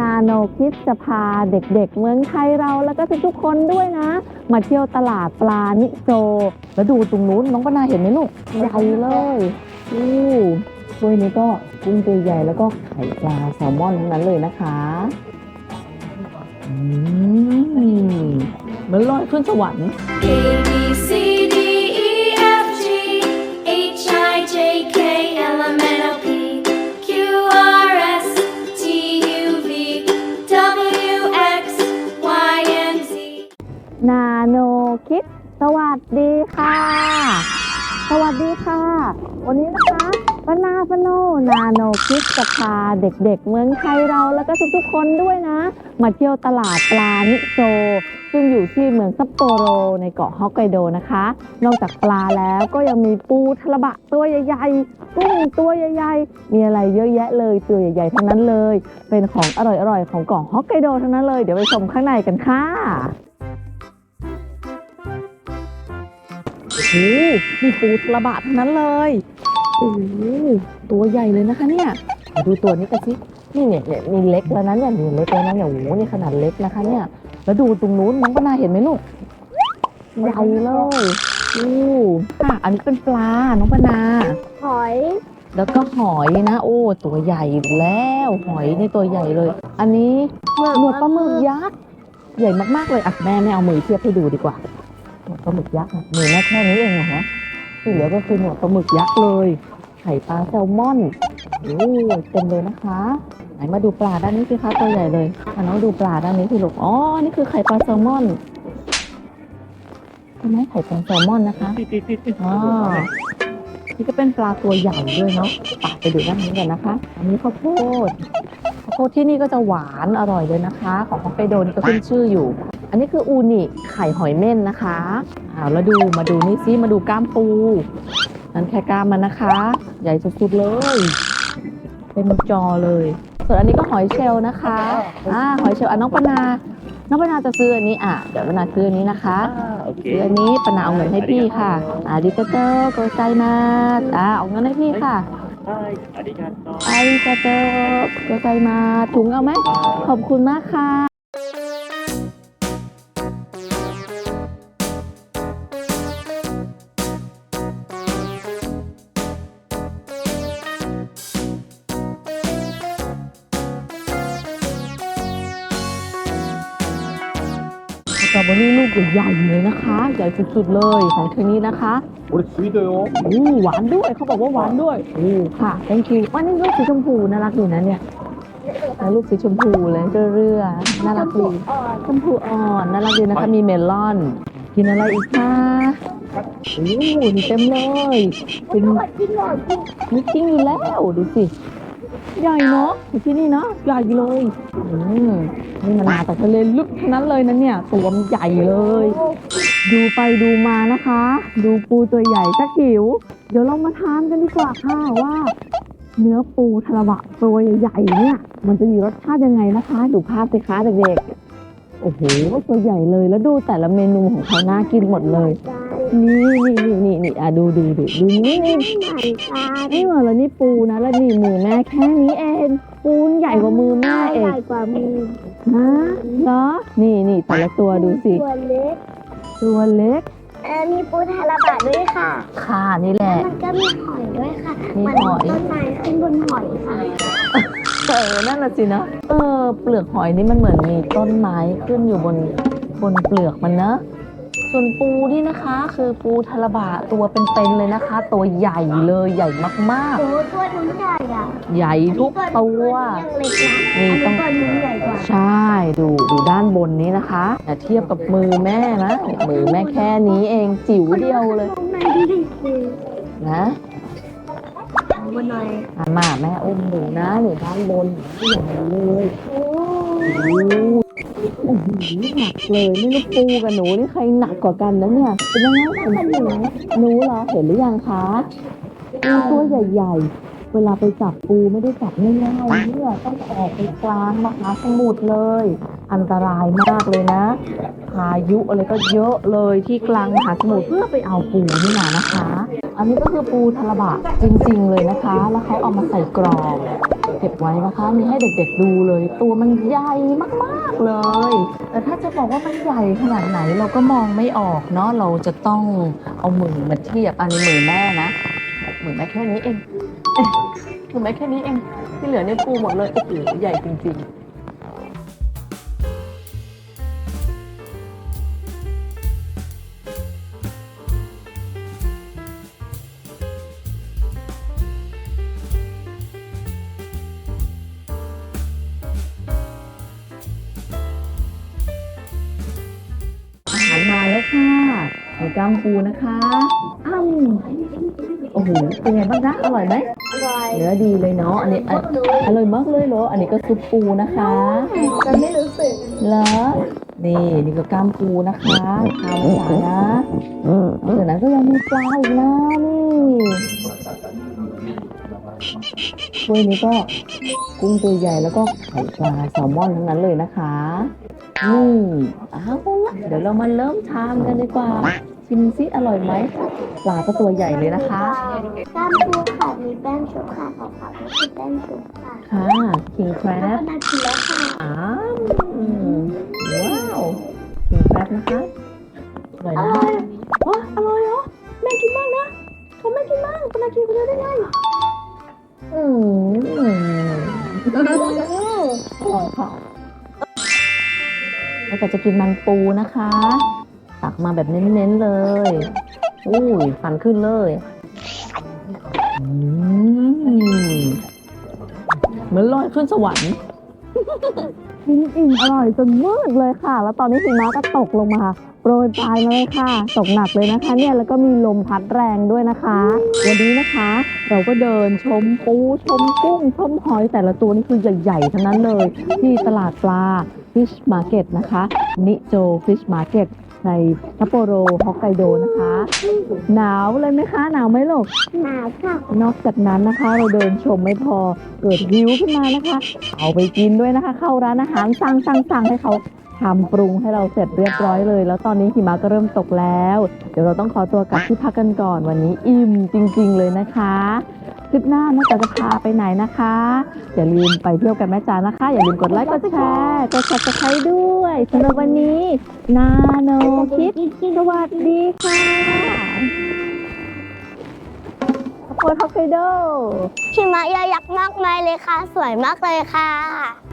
นาโนคิดจะพาเด็กๆ เมืองไทยเราแล้วก็ทุกๆคนด้วยนะ มาเที่ยวตลาดปลานิโซ แล้วดูตรงนู้นน้องปนาเห็นไหมลูกใหญ่เลยอู้ถ้วยนี้ก็กุ้งตัวใหญ่แล้วก็ไข่ปลาแซลมอนทั้งนั้นเลยนะคะอืมเหมือนลอยขึ้นสวรรค์ A นาโนคิด สวัสดีค่ะ สวัสดีค่ะ วันนี้นะคะปนาปโนนาโนคิดจะพาเด็กๆ เมืองไทยเราแล้วก็ทุกๆคนด้วยนะ มาเที่ยวตลาดปลานิโซ ซึ่งอยู่ที่เมืองซัปโปโรในเกาะฮอกไกโดนะคะ นอกจากปลาแล้วก็ยังมีปูทะละบะตัวใหญ่ๆกุ้งตัวใหญ่ๆ มีอะไรเยอะแยะเลยตัวใหญ่ๆ ทั้งนั้นเลย เป็นของอร่อยๆ ของเกาะฮอกไกโดทั้งนั้นเลย เดี๋ยวไปชมข้างในกันค่ะ หมีปูทะละบะทั้งนั้นเลยโอ้โหตัวใหญ่เลยนะคะเนี่ยมาดูตัวนี้กันสินี่เนี่ยเนี่ยมีเล็กแล้วนะเนี่ยมีเล็กแล้วนะเนี่ยโอ้โหนี่ขนาดเล็กนะคะ เนี่ย แล้วดูตรงนู้นน้องปนาเห็นไหมลูกใหญ่เลยอู้ค่ะอันนี้เป็นปลา น้องปนาหอย แล้วก็หอยนะ โอ้ ตัวใหญ่อยู่แล้ว หอยนี่ตัวใหญ่เลย อันนี้หนวดปลาหมึกยักษ์ ใหญ่มากๆเลยอะแม่ไม่เอามือเทียบให้ดูดีกว่าหนวด ปลาหมึกยักษ์อะมือแม่แค่นี้เองเหรอฮะที่เหลือก็คือหนวดปลาหมึกยักษ์เลย ไข่ปลาแซลมอนโอ้เต็มเลยนะคะ ไหนมาดูปลาด้านนี้สิคะตัวใหญ่เลยอะน้องดูปลาด้านนี้สิลูกอ๋อ นี่คือไข่ปลาแซลมอนใช่ไหมไข่ปลาแซลมอนนะคะอ๋อนี่ก็เป็นปลาตัวใหญ่ด้วยเนาะไปไปดูด้านนี้กันนะคะ อันนี้ข้าวโพดข้าวโพดที่นี่ก็จะหวานอร่อยเลยนะคะ ของฮอกไกโดนี่ก็ขึ้นชื่ออยู่ อันนี้คืออูนิไข่หอยเม่นนะคะเอาแล้วดูมาดูนี่ซิมาดูก้ามปู นั่นแค่ก้ามมันนะคะ ใหญ่สุดๆเลยเต็มจอเลย ส่วนอันนี้ก็หอยเชลล์นะคะอ่าหอยเชลล์อะน้องปนา น้องปนาจะซื้ออันนี้อะเดี๋ยวปนาซื้ออันนี้นะคะซื้ออันนี้ปนาเอาเงินให้พี่ค่ะอ่าดิกาเตอร์โกไซมาอ่าเอาเงินให้พี่ค่ะอาดิกาเตอร์โกไซมาถุงเอาไหมขอบคุณมากค่ะ ตรอเบอรี่ลูกใหญ่เลยนะคะ ใหญ่สุดๆเลยของที่นี่นะคะโอ้ยสวีทเลยอ๋อ้หวานด้วยเขาบอกว่าหวานด้วยโอ้ค่ะ thank you ว่านี่ลูกสีชมพูน่ารักอยู่นะเนี่ยลูกสีชมพูเลยเรื่อยๆน่ารักดีชมพูอ่อนน่ารักดีนะคะมีเมลอน กินอะไรอีกคะโอ้โหเต็มเลยเป็นมิกซิ่งอยู่แล้วดูสิ ใหญ่เนาะอยู่ที่นี่เนาะใหญ่เลยอืมนี่มันมาจากทะเลลึกทั้งนั้นเลยนะเนี่ยตัวมันใหญ่เลย ดูไปดูมานะคะ ดูปูตัวใหญ่สักหิวเดี๋ยวเรามาทานกันดีกว่าค่ะว่า เนื้อปูทะละบะตัวใหญ่ๆเนี่ยมันจะมีรสชาติยังไงนะคะ ดูภาพสิคะเด็กๆโอ้โหตัวใหญ่เลยแล้วดูแต่ละเมนูของเขาน่ากินหมดเลย นี่นี่นี่นี่นี่อะดูดูดูดูนี่นี่เหมือนกันนี่เหมือนแล้วนี่ปูนะแล้วนี่มือแม่แค่นี้เองปูนใหญ่กว่ามือแม่เอใหงญ่กว่ามือฮะเหรอนี่นี่แต่ละตัวดูสิ ตัวเล็กตัวเล็กเออมีปูทาราบะด้วยค่ะ ค่ะนี่แหละ มันก็มีหอยด้วยค่ะมีมันหอย ต้นไม้ขึ้นบนหอยค่ะเออนั่นน่ะสินะเออเปลือกหอยนี่มันเหมือนมีต้นไม้ขึ้นอยู่บนบนเปลือกมันนะ ส่วนปูนี่นะคะ คือปูทะละบะตัวเป็นๆเลยนะคะ ตัวใหญ่เลยใหญ่มากโอ้ตัวนู้นใหญ่อะๆ ใหญ่ทุกตัว ยังเล็กนะนี่อันต้นี้อง ตัวนู้นใหญ่กว่าใช่ดูดูด้านบนนี้นะคะอย่าเทียบกับมือแม่นะมือแม่แค่นี้เองจิ๋วเดียวเลยตรงไหนที่ได้คือนะบนหน่อยอะมาแม่อุ้มดูนะอยู่ด้านบนใหญ่เลยโอ้โอ้ โหหนักเลยไม่รู้ปูกับหนูนี่ใครหนักกว่ากันนะเนี่ย เป็นยังไงคุณหนูหนูเหรอเห็นหรือยังคะปูตัวใหญ่ๆ เวลาไปจับปูไม่ได้จับง่ายๆเนี่ยต้องออกไปกลางมหาสมุทรเลย อันตรายมากเลยนะพายุอะไรก็เยอะเลยที่กลางมหาสมุทรเพื่อไปเอาปูนี่มานะคะ อันนี้ก็คือปูทะละบะจริงๆเลยนะคะ แล้วเขาเอามาใส่กรอบเก็บไว้นะคะ มีให้เด็กๆดูเลย ตัวมันใหญ่มากๆเลย แต่ถ้าจะบอกว่ามันใหญ่ขนาดไหนเราก็มองไม่ออกเนาะเราจะต้องเอามือมาเทียบอันนี้มือแม่นะมือแม่แค่นี้เองมือแม่แค่นี้เองที่เหลือเนี่ยปูหมดเลยโอ้โหใหญ่จริง ๆ แล้วค่ะมีกล้ามปูนะคะอ้ำโอ้โหเป็นไงบ้างนะอร่อยไหมอร่อยเนื้อดีเลยเนาะอันนี้อะอร่อยมากเลยเหรออันนี้ก็ซุปปูนะคะจะไม่รู้สึกแล้วนี่นี่ก็กล้ามปูนะคะทานจ๋านะนอกจากนั้นก็ยังมีปลาอีกนะนี่ถ้วยนี้ก็กุ้งตัวใหญ่แล้วก็ไข่ปลาแซลมอนทั้งนั้นเลยนะคะ นี่เอาละเดี๋ยวเรามาเริ่มทานกันดีกว่า ชิมซิอร่อยไหมปลาก็ตัวใหญ่เลยนะคะกล้ามปูค่ะมีแป้งชุบค่ะขาวๆก็คือแป้งชุบค่ะค่ะ king แล้ว crab ก็นาทีแล้วค่ะอ้าวอืมว้าว king crab นะคะ แล้วก็จะกินมันปูนะคะ ตักมาแบบเน้นๆเลยอุ้ยฟันขึ้นเลยเหมือนลอยขึ้นสวรรค์กินอิ่มอร่อยจนมืดเลยค่ะ แล้วตอนนี้หิมะก็ตกลงมาโปรยปลายมาเลยค่ะ ตกหนักเลยนะคะ เนี่ยแล้วก็มีลมพัดแรงด้วยนะคะ วันนี้นะคะ เราก็เดินชมปูชมกุ้งชมหอยแต่ละตัวนี่คือใหญ่ๆทั้งนั้นเลย ที่ตลาดปลา Fish Market นะคะ นิโจ Fish Market ในซัปโปโรฮอกไกโดนะคะ หนาวเลยไหมคะ หนาวไหมลูก หนาวค่ะ นอกจากนั้นนะคะ เราเดินชมไม่พอเกิดหิวขึ้นมานะคะ เอาไปกินด้วยนะคะ เข้าร้านอาหารสั่งสั่งสั่งให้เขาทำปรุงให้เราเสร็จเรียบร้อยเลย แล้วตอนนี้หิมะก็เริ่มตกแล้ว เดี๋ยวเราต้องขอตัวกลับที่พักกันก่อนวันนี้อิ่มจริง ๆ เลยนะคะ คลิปหน้าแม่จ๋าจะพาไปไหนนะคะ อย่าลืมไปเที่ยวกันแม่จ๋านะคะ อย่าลืมกดไลค์กดแชร์กด subscribe ด้วยสำหรับวันนี้ นาโนคิดสวัสดีค่ะขอบคุณฮอกไกโดหิมะยักษ์มากมายเลยค่ะ สวยมากเลยค่ะ